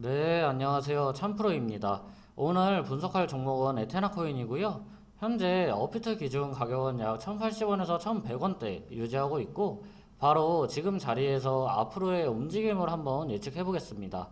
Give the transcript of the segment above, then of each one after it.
네, 안녕하세요. 참프로입니다. 오늘 분석할 종목은 에테나 코인이고요. 현재 어피트 기준 가격은 약 1,080원에서 1,100원대 유지하고 있고, 바로 지금 자리에서 앞으로의 움직임을 한번 예측해 보겠습니다.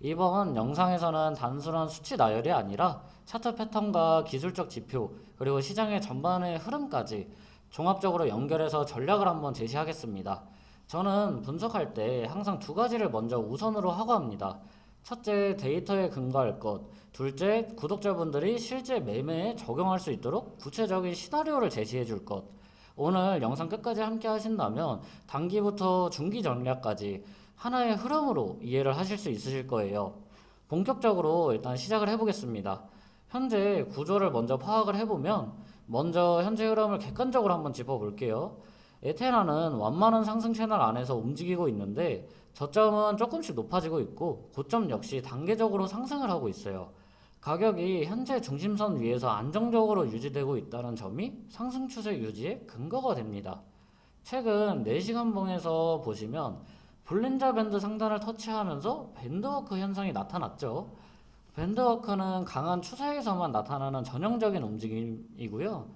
이번 영상에서는 단순한 수치 나열이 아니라 차트 패턴과 기술적 지표, 그리고 시장의 전반의 흐름까지 종합적으로 연결해서 전략을 한번 제시하겠습니다. 저는 분석할 때 항상 두 가지를 먼저 우선으로 하고 합니다. 첫째, 데이터에 근거할 것. 둘째, 구독자분들이 실제 매매에 적용할 수 있도록 구체적인 시나리오를 제시해 줄 것. 오늘 영상 끝까지 함께 하신다면 단기부터 중기 전략까지 하나의 흐름으로 이해를 하실 수 있으실 거예요. 본격적으로 일단 시작을 해보겠습니다. 현재 구조를 먼저 파악을 해보면 먼저 현재 흐름을 객관적으로 한번 짚어볼게요. 에테나는 완만한 상승 채널 안에서 움직이고 있는데 저점은 조금씩 높아지고 있고 고점 역시 단계적으로 상승을 하고 있어요. 가격이 현재 중심선 위에서 안정적으로 유지되고 있다는 점이 상승 추세 유지의 근거가 됩니다. 최근 4시간 봉에서 보시면 볼린저 밴드 상단을 터치하면서 밴드워크 현상이 나타났죠. 밴드워크는 강한 추세에서만 나타나는 전형적인 움직임이고요.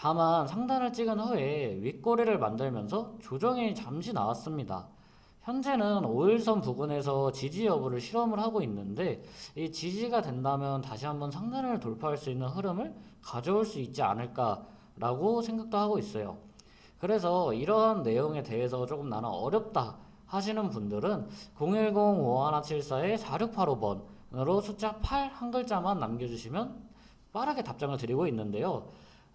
다만 상단을 찍은 후에 윗꼬리를 만들면서 조정이 잠시 나왔습니다. 현재는 5일선 부근에서 지지 여부를 실험을 하고 있는데 이 지지가 된다면 다시 한번 상단을 돌파할 수 있는 흐름을 가져올 수 있지 않을까라고 생각도 하고 있어요. 그래서 이러한 내용에 대해서 조금 나는 어렵다 하시는 분들은 010-5174-4685번으로 숫자 8 한 글자만 남겨주시면 빠르게 답장을 드리고 있는데요.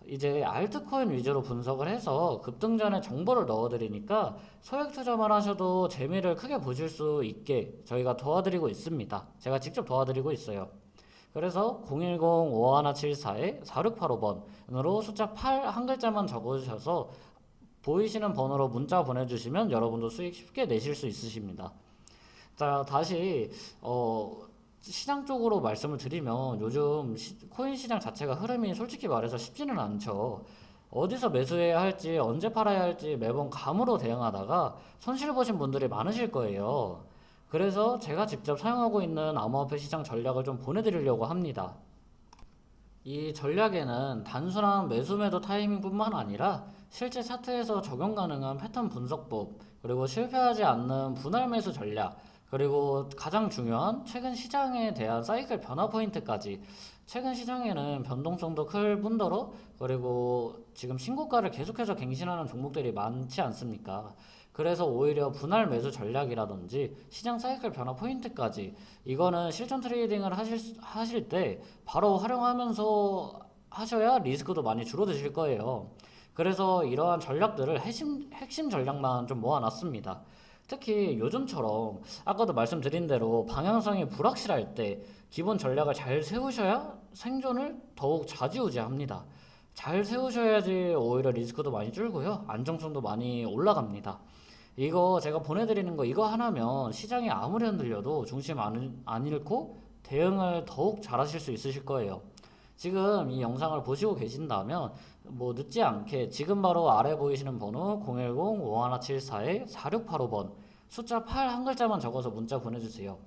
이제 알트코인 위주로 분석을 해서 급등 전에 정보를 넣어드리니까 소액 투자만 하셔도 재미를 크게 보실 수 있게 저희가 도와드리고 있습니다. 제가 직접 도와드리고 있어요. 그래서 010-5174-4685번으로 숫자 8 한 글자만 적어주셔서 보이시는 번호로 문자 보내주시면 여러분도 수익 쉽게 내실 수 있으십니다. 자, 다시 어, 시장 쪽으로 말씀을 드리면 요즘 시- 코인 시장 자체가 흐름이 솔직히 말해서 쉽지는 않죠. 어디서 매수해야 할지 언제 팔아야 할지 매번 감으로 대응하다가 손실 보신 분들이 많으실 거예요. 그래서 제가 직접 사용하고 있는 암호화폐 시장 전략을 좀 보내드리려고 합니다. 이 전략에는 단순한 매수 매도 타이밍뿐만 아니라 실제 차트에서 적용 가능한 패턴 분석법, 그리고 실패하지 않는 분할 매수 전략, 그리고 가장 중요한 최근 시장에 대한 사이클 변화 포인트까지 최근 시장에는 변동성도 클 뿐더러 그리고 지금 신고가를 계속해서 갱신하는 종목들이 많지 않습니까? 그래서 오히려 분할 매수 전략이라든지 시장 사이클 변화 포인트까지 이거는 실전 트레이딩을 하실, 수- 하실 때 바로 활용하면서 하셔야 리스크도 많이 줄어드실 거예요. 그래서 이러한 전략들을 핵심, 핵심 전략만 좀 모아놨습니다. 특히 요즘처럼 아까도 말씀드린 대로 방향성이 불확실할 때 기본 전략을 잘 세우셔야 생존을 더욱 좌지우지합니다. 잘 세우셔야지 오히려 리스크도 많이 줄고요. 안정성도 많이 올라갑니다. 이거 제가 보내드리는 거 이거 하나면 시장이 아무리 흔들려도 중심 안, 안 잃고 대응을 더욱 잘하실 수 있으실 거예요. 지금 이 영상을 보시고 계신다면 뭐 늦지 않게 지금 바로 아래 보이시는 번호 010-5174-4685번 숫자 8 한 글자만 적어서 문자 보내주세요.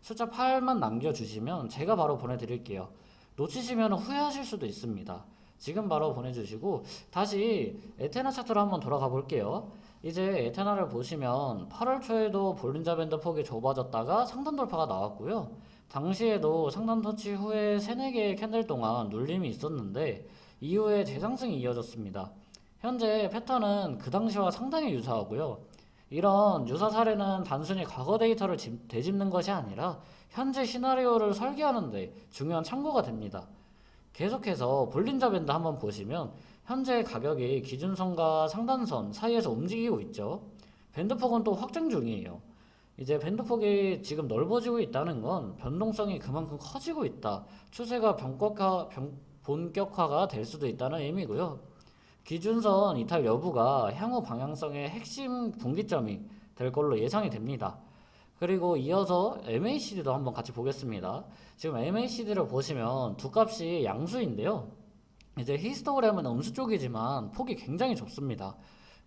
숫자 8만 남겨주시면 제가 바로 보내드릴게요. 놓치시면 후회하실 수도 있습니다. 지금 바로 보내주시고 다시 에테나 차트로 한번 돌아가 볼게요. 이제 에테나를 보시면 8월 초에도 볼린저 밴드 폭이 좁아졌다가 상단 돌파가 나왔고요. 당시에도 상단 터치 후에 3, 4개의 캔들 동안 눌림이 있었는데 이후에 재상승이 이어졌습니다. 현재 패턴은 그 당시와 상당히 유사하고요. 이런 유사 사례는 단순히 과거 데이터를 집- 되짚는 것이 아니라 현재 시나리오를 설계하는데 중요한 참고가 됩니다. 계속해서 볼린저 밴드 한번 보시면 현재 가격이 기준선과 상단선 사이에서 움직이고 있죠. 밴드 폭은 또 확장 중이에요. 이제 밴드 폭이 지금 넓어지고 있다는 건 변동성이 그만큼 커지고 있다. 추세가 변격화, 변- 본격화가 될 수도 있다는 의미고요. 기준선 이탈 여부가 향후 방향성의 핵심 분기점이 될 걸로 예상이 됩니다. 그리고 이어서 MACD도 한번 같이 보겠습니다. 지금 MACD를 보시면 두 값이 양수인데요. 이제 히스토그램은 음수 쪽이지만 폭이 굉장히 좁습니다.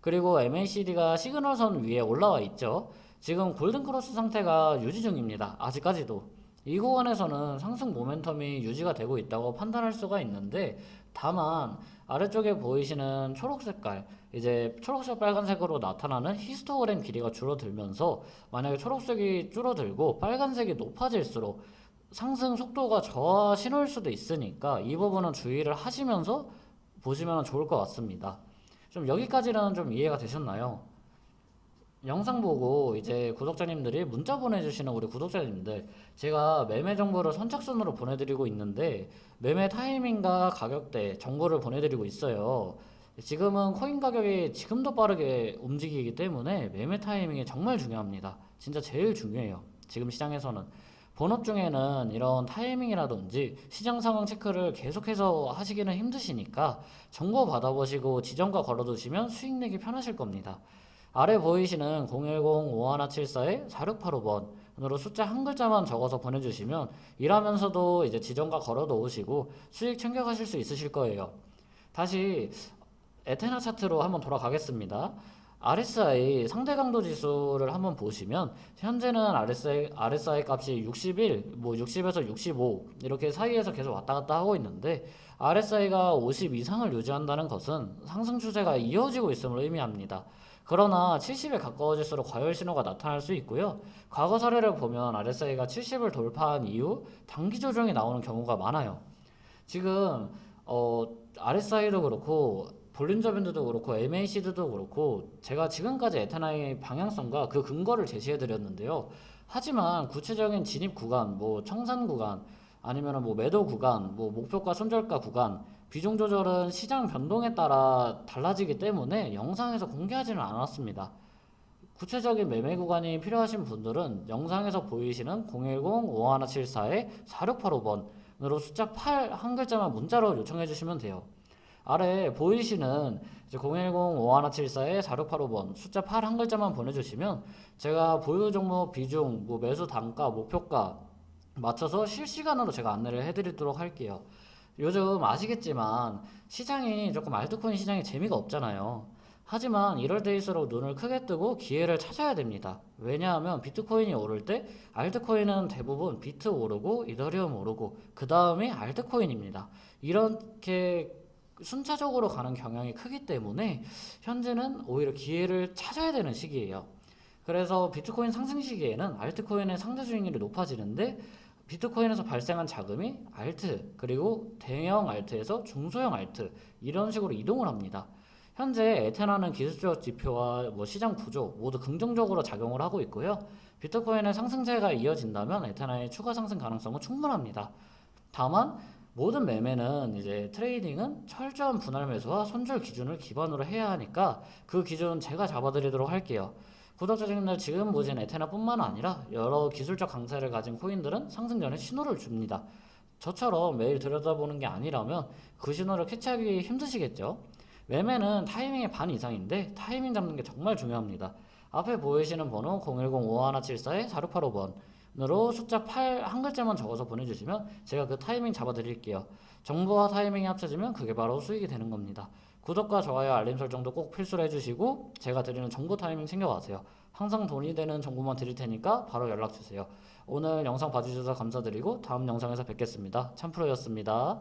그리고 MACD가 시그널선 위에 올라와 있죠. 지금 골든 크로스 상태가 유지 중입니다. 아직까지도. 이 구간에서는 상승 모멘텀이 유지가 되고 있다고 판단할 수가 있는데 다만 아래쪽에 보이시는 초록 색깔 이제 초록색 빨간색으로 나타나는 히스토그램 길이가 줄어들면서 만약에 초록색이 줄어들고 빨간색이 높아질수록 상승 속도가 저하 신호일 수도 있으니까 이 부분은 주의를 하시면서 보시면 좋을 것 같습니다. 좀 여기까지는 좀 이해가 되셨나요? 영상 보고 이제 구독자님들이 문자 보내주시는 우리 구독자님들 제가 매매 정보를 선착순으로 보내드리고 있는데 매매 타이밍과 가격대 정보를 보내드리고 있어요. 지금은 코인 가격이 지금도 빠르게 움직이기 때문에 매매 타이밍이 정말 중요합니다. 진짜 제일 중요해요. 지금 시장에서는. 본업 중에는 이런 타이밍이라든지 시장 상황 체크를 계속해서 하시기는 힘드시니까 정보 받아보시고 지정가 걸어두시면 수익 내기 편하실 겁니다. 아래 보이시는 010-5174-4685번 으로 숫자 한 글자만 적어서 보내주시면 일하면서도 이제 지정가 걸어 놓으시고 수익 챙겨가실 수 있으실 거예요. 다시 에테나 차트로 한번 돌아가겠습니다. RSI 상대 강도 지수를 한번 보시면 현재는 RSI, RSI 값이 61, 뭐 60에서 65 이렇게 사이에서 계속 왔다 갔다 하고 있는데 RSI가 50 이상을 유지한다는 것은 상승 추세가 이어지고 있음을 의미합니다. 그러나 70에 가까워질수록 과열 신호가 나타날 수 있고요. 과거 사례를 보면 RSI가 70을 돌파한 이후 단기 조정이 나오는 경우가 많아요. 지금 어, RSI도 그렇고 볼린저 밴드도 그렇고 MACD도 그렇고 제가 지금까지 에테나의 방향성과 그 근거를 제시해 드렸는데요. 하지만 구체적인 진입 구간, 뭐 청산 구간, 아니면 뭐 매도 구간, 뭐 목표가 손절가 구간, 비중 조절은 시장 변동에 따라 달라지기 때문에 영상에서 공개하지는 않았습니다. 구체적인 매매 구간이 필요하신 분들은 영상에서 보이시는 010-5174-4685번으로 숫자 8 한 글자만 문자로 요청해 주시면 돼요. 아래 보이시는 010-5174-4685번 숫자 8 한 글자만 보내주시면 제가 보유 종목 비중, 뭐 매수 단가, 목표가 맞춰서 실시간으로 제가 안내를 해드리도록 할게요. 요즘 아시겠지만 시장이 조금 알트코인 시장이 재미가 없잖아요. 하지만 이럴 때일수록 눈을 크게 뜨고 기회를 찾아야 됩니다. 왜냐하면 비트코인이 오를 때 알트코인은 대부분 비트 오르고 이더리움 오르고 그 다음이 알트코인입니다. 이렇게 순차적으로 가는 경향이 크기 때문에 현재는 오히려 기회를 찾아야 되는 시기예요. 그래서 비트코인 상승 시기에는 알트코인의 상대 수익률이 높아지는데 비트코인에서 발생한 자금이 알트 그리고 대형 알트에서 중소형 알트 이런 식으로 이동을 합니다. 현재 에테나는 기술적 지표와 뭐 시장 구조 모두 긍정적으로 작용을 하고 있고요. 비트코인의 상승세가 이어진다면 에테나의 추가 상승 가능성은 충분합니다. 다만 모든 매매는 이제 트레이딩은 철저한 분할 매수와 손절 기준을 기반으로 해야 하니까 그 기준 제가 잡아드리도록 할게요. 구독자님들 지금 보신 에테나뿐만 아니라 여러 기술적 강세를 가진 코인들은 상승 전에 신호를 줍니다. 저처럼 매일 들여다보는 게 아니라면 그 신호를 캐치하기 힘드시겠죠? 매매는 타이밍의 반 이상인데 타이밍 잡는 게 정말 중요합니다. 앞에 보이시는 번호 010-5174-4685번으로 숫자 8 한 글자만 적어서 보내주시면 제가 그 타이밍 잡아드릴게요. 정보와 타이밍이 합쳐지면 그게 바로 수익이 되는 겁니다. 구독과 좋아요, 알림 설정도 꼭 필수로 해주시고 제가 드리는 정보 타이밍 챙겨가세요. 항상 돈이 되는 정보만 드릴 테니까 바로 연락 주세요. 오늘 영상 봐주셔서 감사드리고 다음 영상에서 뵙겠습니다. 참프로였습니다.